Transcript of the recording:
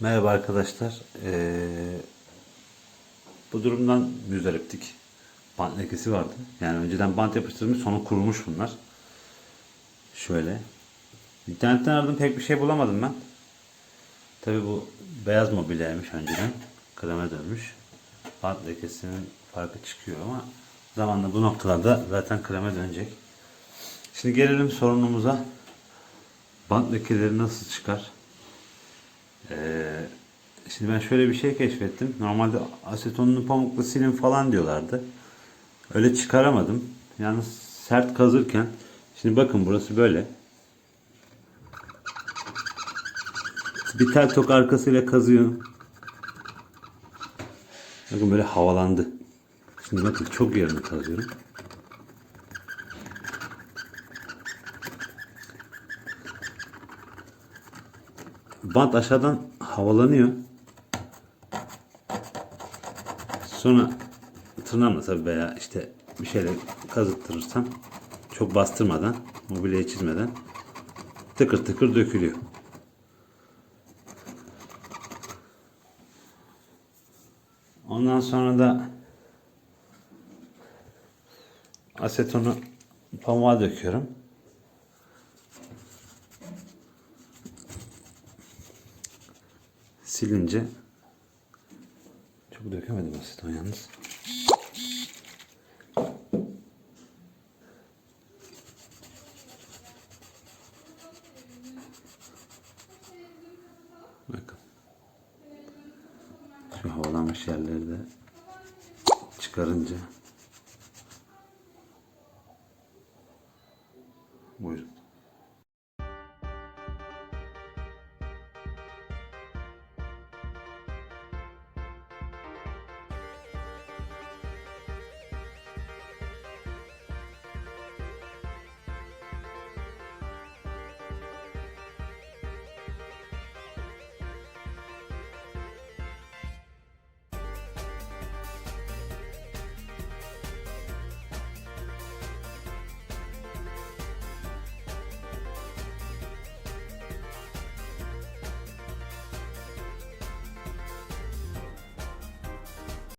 Merhaba arkadaşlar. Ee, bu durumdan müzdariptik. Bant lekesi vardı. Yani önceden bant yapıştırılmış sonra kurumuş bunlar. Şöyle. İnternetten aradım pek bir şey bulamadım ben. Tabi bu beyaz mobilyaymış önceden. Kreme dönmüş. Bant lekesinin farkı çıkıyor ama zamanla bu noktalarda zaten kreme dönecek. Şimdi gelelim sorunumuza. Bant lekeleri nasıl çıkar? Ee, şimdi ben şöyle bir şey keşfettim. Normalde asetonlu pamukla silin falan diyorlardı. Öyle çıkaramadım. Yalnız sert kazırken şimdi bakın burası böyle. Bir tel tok arkasıyla kazıyorum. Bakın böyle havalandı. Şimdi bakın çok yerini kazıyorum. Bant aşağıdan havalanıyor. Sonra tırnağımla tabii veya işte bir şeyle kazıttırırsam çok bastırmadan, mobilyayı çizmeden tıkır tıkır dökülüyor. Ondan sonra da asetonu pamuğa döküyorum. Silince çok dökemedim aslında yalnız. Bakın. Şu havalamış yerleri de çıkarınca. Buyurun.